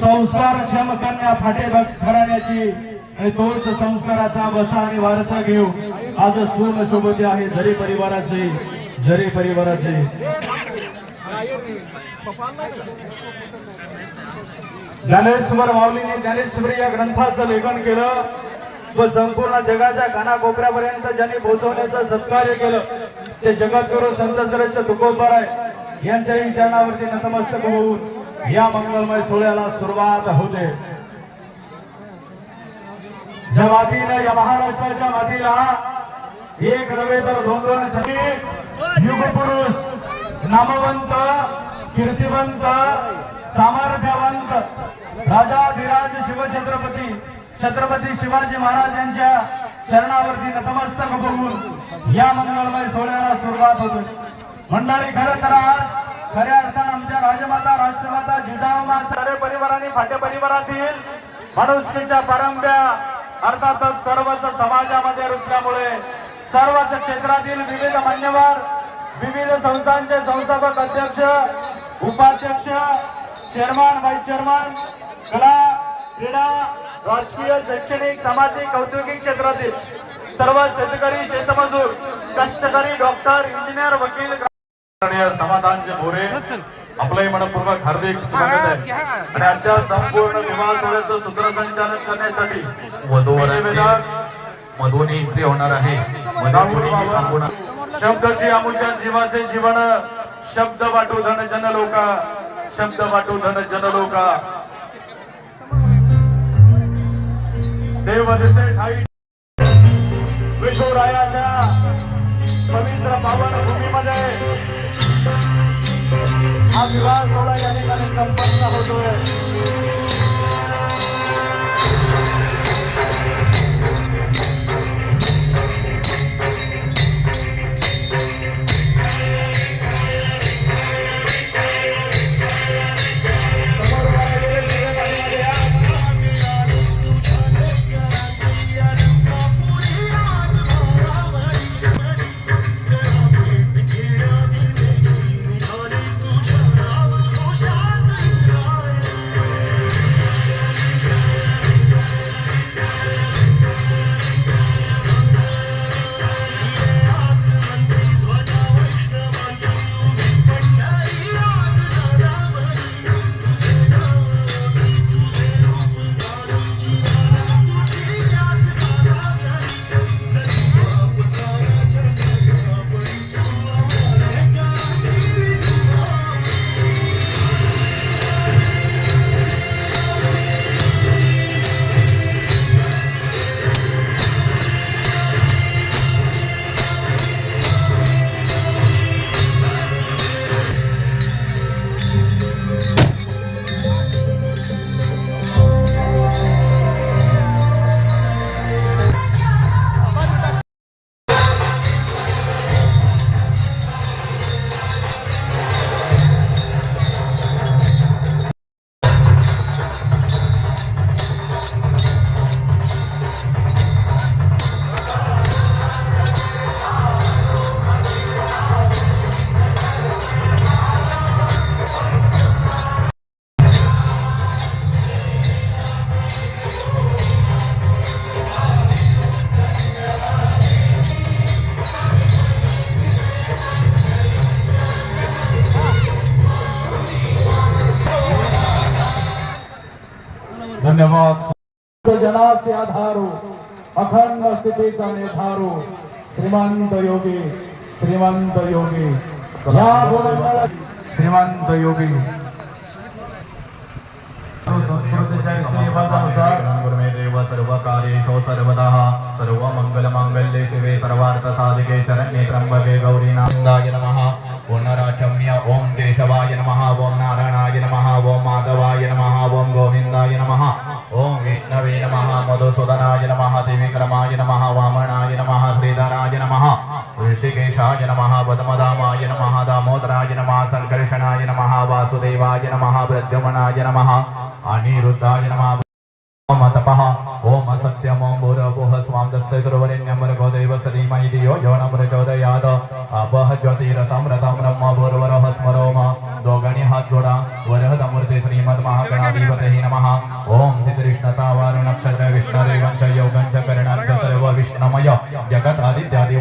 संस्कारक्षम कन्या फाटे घराण्याची आणि तोच संस्काराचा वसा आणि वारसा घेऊ. आज सून सोबती आहे. जरी परिवाराचे जरी परिवाराचे. ज्ञानेश्वर माऊलीने ज्ञानेश्वरी या ग्रंथाचं लेखन केलं व संपूर्ण जगाच्या कानाकोपऱ्यापर्यंत ज्यांनी पोहोचवण्याचं सत्कार्य केलं ते जगद्गुरु संत श्रेष्ठ तुकोबर आहे यांच्याही चरणावरती नतमस्तक होऊन या मंगलमय सोहळ्याला सुरुवात होते ज्या मातीनं या महाराष्ट्राच्या मातीला एक नव्हे तर दोन दोन छत्री युगपुरुष नामवंत कीर्तिवंत सामर्थ्यवंत राजा राजाधिराज शिवछत्रपती छत्रपती शिवाजी महाराज यांच्या चरणावरती नतमस्तक होऊन या मंगलमय सोहळ्याला सुरुवात होते. मंडळी खरं तर आज खऱ्या अर्थानं आमच्या राजमाता राष्ट्रमाता जिजाऊमा सारे परिवारांनी फाटे परिवारातील माणुसकीच्या परंब्या अर्थातच सर्वच समाजामध्ये रुजल्यामुळे सर्वच क्षेत्रातील विविध मान्यवर विविध संस्थांचे संस्थापक अध्यक्ष उपाध्यक्ष चेअरमन व्हाईस चेअरमन कला क्रीडा राजकीय शैक्षणिक सामाजिक औद्योगिक क्षेत्रातील सर्व शेतकरी शेतमजूर कष्टकरी डॉक्टर इंजिनियर वकील समाधानचे मोरे आपलंही मनपूर्वक हार्दिक स्वागत आहे. आणि संपूर्ण विमान सोहळ्याचं सूत्रसंचालन करण्यासाठी वधूवरांची मधुनी इथे होणार आहे. शब्दची थांबवणार अमुच्या जीवाचे जीवन शब्द वाटू धन जन लोका शब्द वाटू धन जन लोका देव दिसे ठाई. विठुरायाच्या पवित्र पावन भूमीमध्ये हा विवाह सोहळा या ठिकाणी संपन्न होतोय. धन्यवाद। जनाचे आधारो अखंड स्थितीचा निर्धारो श्रीमंत योगी श्रीमंत योगी। या गोविंदाला- श्रीमंत योगी। संस्कृतीच्या इतिहासानुसार गुरुमे देव सर्व कार्येषु सर्वदा सर्व मंगल मांगल्ये शिवे सर्वार्थ साधिके शरण्ये त्र्यंबके गौरी नारायणाय नमः ओम नराचम्य ओम केशवाय नमः। ऋषिकेशाय नमः पद्मदामाय नमः दामोदराय नमः सङ्कर्षणाय नमः वासुदेवाय नमः प्रद्युमनाय नमः अनिरुद्धाय नमः ओम तपः ओम सत्यम ओम भूरभुः स्वां दस्ते गुरुवरेण्यं भर्गो देवस्य धियो यो न प्रचोदयात्। अपः ज्योतिरसमृतं ब्रह्म भूर्वरः स्मरोम मा दोघांनी हात जोडा वरहत मूर्ती श्रीमद महागणाधिपते नमः विष्णता वारु नक्षत्र विष्णुदेवंच योगंच करणंच सर्व विष्णमय जगत आदित्यादि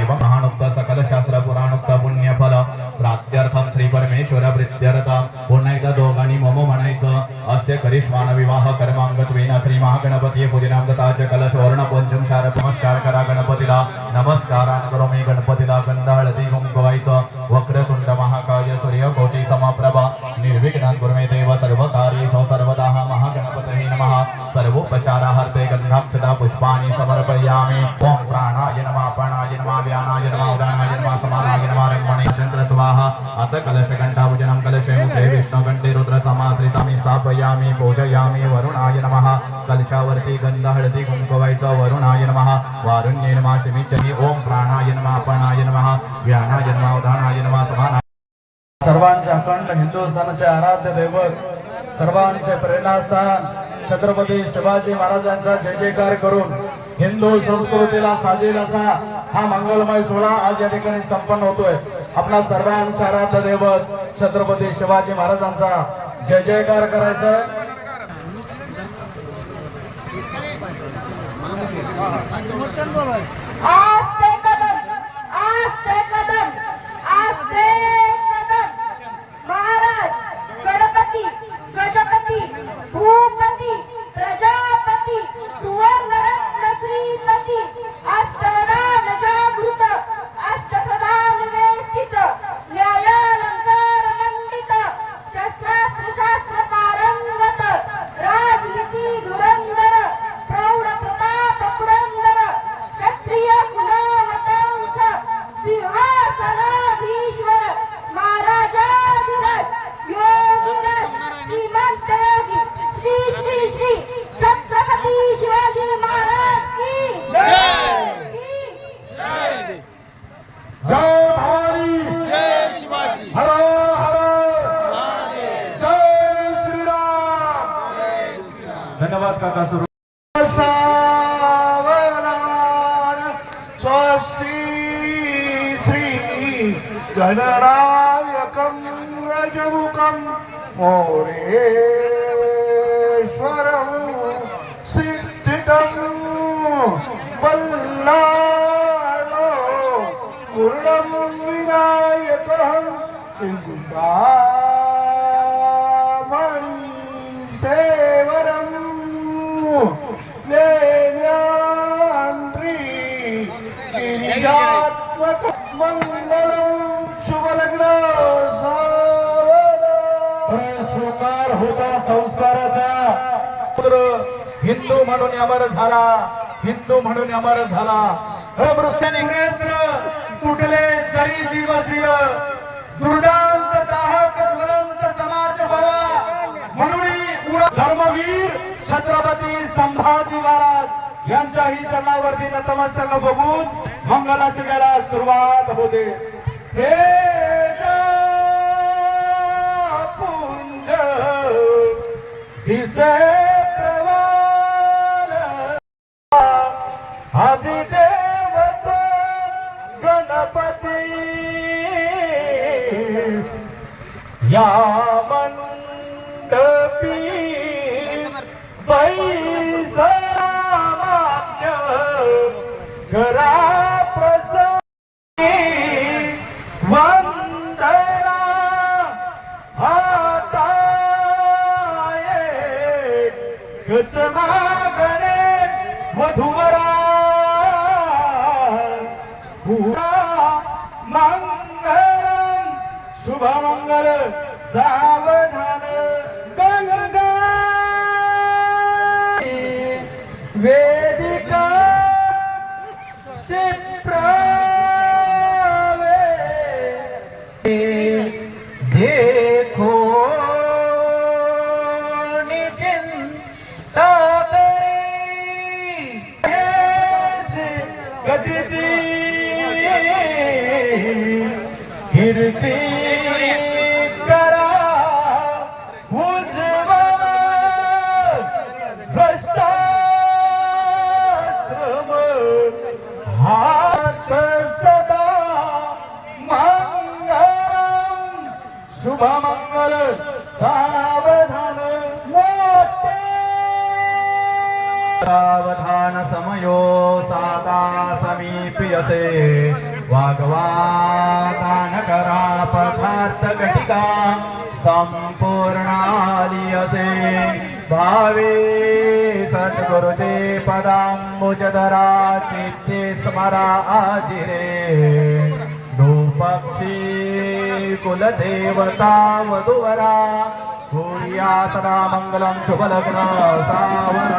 एवं महानुक्त सकल शास्त्र पुराणोक्त पुण्यफल। प्राप्त्यर्थम श्री परमेश्वर प्रित्यर्थ। पुन्हा एकदा दोघांनी मम म्हणायचं। अस्य करिष्मान विवाह कर्मांगत्वेन श्री महागणपती पूजनांगताच कलश वर्ण पंचम शार नमस्कार करा गणपतीला। नमस्कारान करो मी गणपतीला गंध हळदी कुंकवायचं वक्रतुंड महाकाय सूर्य कोटी समप्रभा निर्विघ्नान गुरुमे देव सर्व कार्येषु सर्वदा महागणपतये नमः। सर्वोपचारार्थे गंधाक्षता पुष्पाणि समर्पयामि। ॐ प्राणाय नमः प्राणाय नमः व्यानाय नमः उदानाय नमः समानाय नमः रङ्मणे चन्द्र अथ कलशघण्टाभुजनं कलशे मुखे विष्णुकण्ठे रुद्रसमाश्रितामि स्थापयामि पूजयामि वरुणाय नमः। कलशावरती गंध हळदी कुंकवायचं वरुणाय नमः। वारुण्ये नमः शमिचमी ओम प्राणाय नमः प्राणाय नमः व्यानाय नमः उदानाय नमः समानाय सर्वांचे अखंड हिंदुस्थानाचे आराध्य दैवत सर्वांचे प्रेरणास्थान छत्रपती शिवाजी महाराजांचा जय जयकार करून हिंदू संस्कृतीला साजेल असा हा मंगलमय सोहळा आज या ठिकाणी संपन्न होतोय. आपला सर्वांचे आराध्य दैवत छत्रपती शिवाजी महाराजांचा जय जयकार करायचा आहे भवानी। जय शिवाजी। हर हर। जय श्रीराम। धन्यवाद काका सुरू। स्वस्ती श्री गणरायकं रजमुखं मोरेश्वरं सिद्धितं बल्लाळो पूर्णं विनायकं लेण्यान्द्री गिरिजात्मक मंगलम शुभलग्न शृंगार होता संस्काराचा पुत्र हिंदू म्हणून अमर झाला हिंदू म्हणून अमर झाला. अमृतनेत्र फुटले जरी जीव शिर दृढांत दाहक ज्वलंत समाज भवा म्हणून धर्मवीर छत्रपती संभाजी महाराज यांच्या ही चरणावरती नतमस्तक बघून मंगलाष्टकाला सुरुवात होते. हे पुंज दिसे વંશમાં ગણેશ વધુવરા ભૂરા મંગલ શુભ મંગલ સા गतिती कीर्ती करा उज्ज्वल भ्रष्टाश्रम हात सदा मंगलम शुभमंगल। सावधानसमयो सादा समीप्यते वाग्वादान करा पदार्थ भावे सद्गुरुते पदाम्बुजधरा चित्ते स्मरा आजिरे। धूपक्षी कुलदेवता वधुवरा भूया सदा मङ्गलं शुभलग्न सावरा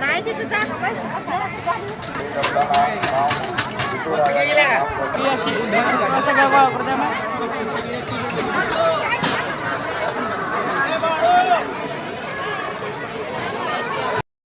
नाही तिथं जा असं